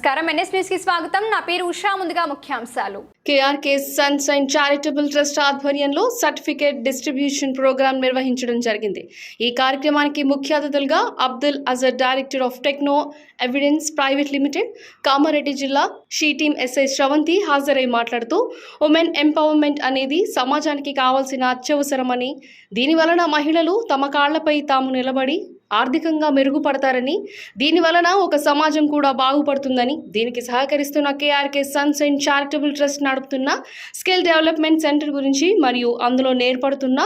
నమస్కారం. ఎన్ఎస్ స్వాగతం. నా పేరు ఉషా. ముందుగా ముఖ్యాంశాలు. KRK sons and charitable trust ఆధ్వర్యంలో సర్టిఫికేట్ డిస్ట్రిబ్యూషన్ ప్రోగ్రాం నిర్వహించడం జరిగింది. ఈ కార్యక్రమానికి ముఖ్య అతిథులుగా Abdul Azhar director of techno evidence private limited Kamareddy జిల్లా షీ టీమ్ ఎస్ఐ శ్రవంతి హాజరై మాట్లాడుతూ ఉమెన్ ఎంపవర్మెంట్ అనేది సమాజానికి కావాల్సిన అత్యవసరమని దీని వలన మహిళలు తమ కాళ్ళపై తాము నిలబడి ఆర్థికంగా మెరుగుపడతారని దీని వలన ఒక సమాజం కూడా బాగుపడుతుందని దీనికి సహకరిస్తున్న KRK sons and charitable trust నడుపుతున్న స్కిల్ డెవలప్మెంట్ సెంటర్ గురించి మరియు అందులో నేర్పడుతున్న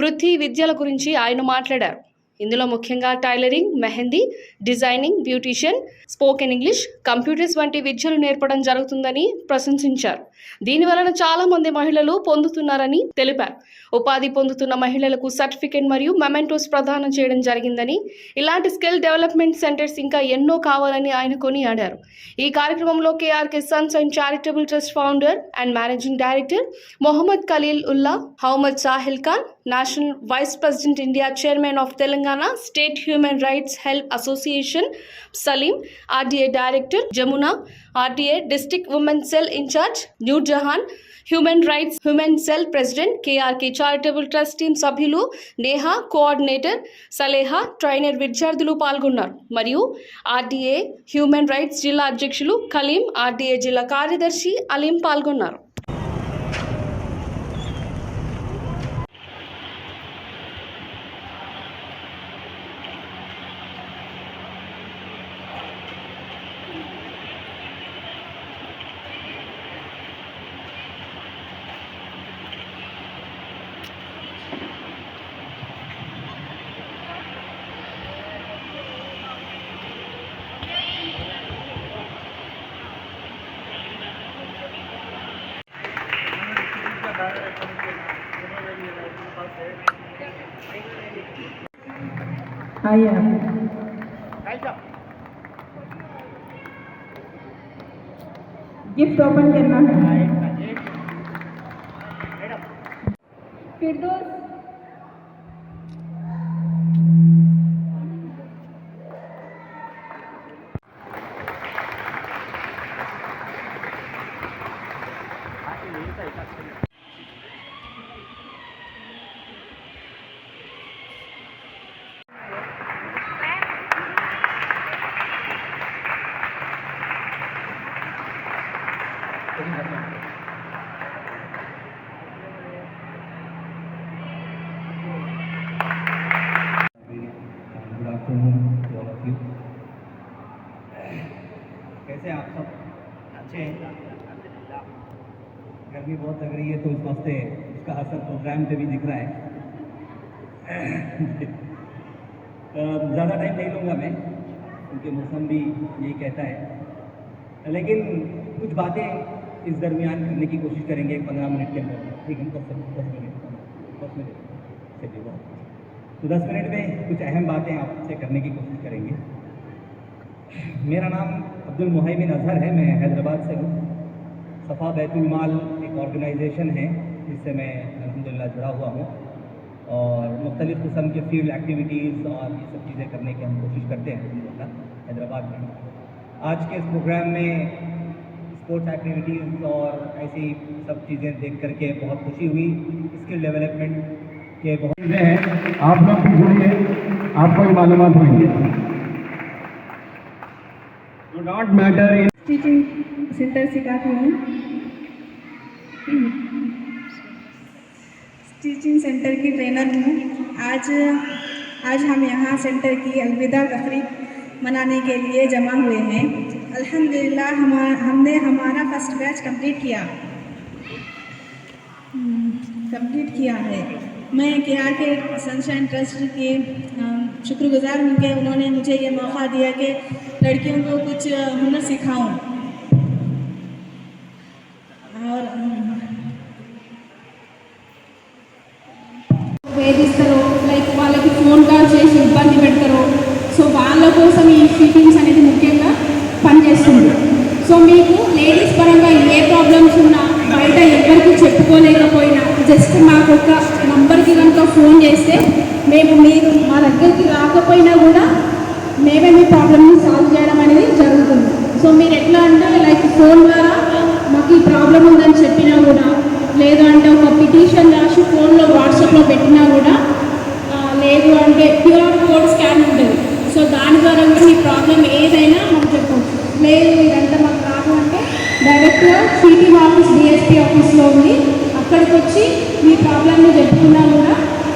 వృత్తి విద్యల గురించి ఆయన మాట్లాడారు. ఇందులో ముఖ్యంగా tailoring mehndi designing beautician spoken English computers వంటి విద్యలు నేర్పడం జరుగుతుందని ప్రశంసించారు. దీని వలన చాలా మంది మహిళలు పొందుతున్నారని తెలిపారు. ఉపాధి పొందుతున్న మహిళలకు సర్టిఫికేట్ మరియు మెమెంటోస్ ప్రదానం చేయడం జరిగిందని ఇలాంటి స్కిల్ డెవలప్మెంట్ సెంటర్స్ ఇంకా ఎన్నో కావాలని ఆయన కొనియాడారు. ఈ కార్యక్రమంలో KRK sons and charitable trust founder and managing director Mohammed Khalil Ulla హౌమద్ Sahil Khan national vice president India chairman of Telangana state human rights help association Salim RDA director Jamuna RDA district women cell incharge new Jahan human rights human cell president KRK charitable trust team సభ్యులు Neha coordinator సలేహా trainer విద్యార్థులు పాల్గొన్నారు మరియు RDA human rights జిల్లా అధ్యక్షులు Kaleem RDA జిల్లా కార్యదర్శి అలీం పాల్గొన్నారు gift open करना है। फिर दोस्त हैं आप सब। अच्छे हैं। गर्मी बहुत लग रही है तो उस वास्ते उसका असर प्रोग्राम पे भी दिख रहा है। ज़्यादा टाइम नहीं लूँगा मैं, क्योंकि मौसम भी यही कहता है। लेकिन कुछ बातें इस दरमियान करने की कोशिश करेंगे पंद्रह मिनट के अंदर। ठीक है, दस दस मिनट दस मिनट चलिए बहुत। तो दस मिनट में कुछ अहम बातें आपसे करने की कोशिश करेंगे। मेरा नाम अब्दुल मुहैमिन अजहर है, मैं हैदराबाद से हूँ। सफ़ा बैतुलमाल एक ऑर्गेनाइजेशन है, जिससे मैं अलहमदिल्ला जुड़ा हुआ हूँ। और मुख्तलिफ़ किस्म के फ़ील्ड एक्टिविटीज़ और ये सब चीज़ें करने की हम कोशिश करते हैं अलहमदिल्ला हैदराबाद में। आज के इस प्रोग्राम में स्पोर्ट्स एक्टिविटीज़ और ऐसी सब चीज़ें देख करके बहुत खुशी हुई। स्किल डेवलपमेंट के बहुत चीज़ें हैं आप लोग भी जुड़िए, आपको भी मालूम होंगे। Do not matter in teaching centre सिखाती हूँ। टीचिंग सेंटर की ट्रेनर हूँ। आज आज हम यहाँ सेंटर की अलविदा तकरीब मनाने के लिए जमा हुए हैं। अल्हम्दुलिल्लाह, हम, हमने हमारा फ़र्स्ट बैच कंप्लीट किया। कंप्लीट किया है। मैं के आर के सनशाइन ट्रस्ट के अम, शुक्रगुजार हूँ कि उन्होंने मुझे ये मौका दिया कि लड़कियों को कुछ अ, हुनर सिखाऊं और अम, వేధిస్తారో లైక్ వాళ్ళకి ఫోన్ కాల్ చేసి ఇబ్బంది పెడతారో సో వాళ్ళ కోసం ఈ ఫిట్టింగ్స్ అనేది ముఖ్యంగా పనిచేస్తుంది సో మీకు లేడీస్ పరంగా ఏ ప్రాబ్లమ్స్ ఉన్నా బయట ఎవరికి చెప్పుకోలేకపోయినా. జస్ట్ మాకు ఒక నంబర్కి కనుక ఫోన్ చేస్తే మేము మీరు మా దగ్గరికి రాకపోయినా కూడా మేమే మీ ప్రాబ్లమ్ని సాల్వ్ చేయడం అనేది జరుగుతుంది. సో మీరు ఎట్లా అంటే లైక్ ఫోన్ ద్వారా మాకు ఈ ప్రాబ్లం ఉందని చెప్పినా కూడా లేదు అంటే ఒక పిటిషన్ రాసి ఫోన్లో వాట్సాప్లో పెట్టినా కూడా లేదు అంటే క్యూఆర్ కోడ్ స్కాన్ ఉంటుంది. సో దాని ద్వారా కూడా మీ ప్రాబ్లం ఏదైనా మాకు చెప్పవచ్చు. లేదు ఇదంతా మాకు రాదు అంటే డైరెక్ట్గా సిటీ ఆఫీస్ ఏపీ ఆఫీస్లో ఉంది అక్కడికి వచ్చి మీ ప్రాబ్లమ్ని చెప్పుకున్నా కూడా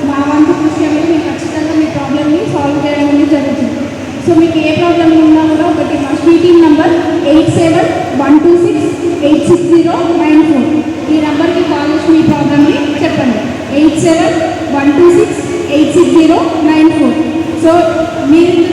మా వంతు కృషి అనేది మేము ఖచ్చితంగా మీ ప్రాబ్లమ్ని సాల్వ్ చేయడం అనేది జరుగుతుంది. సో మీకు ఏ ప్రాబ్లం ఉన్నా కూడా ఒకటి మా meeting number eight seven one two six eight six zero nine four. ఈ నెంబర్కి కాల్ చేసి మీ ప్రాబ్లమ్ని చెప్పండి. Eight seven one two six eight six zero nine four. So మీరు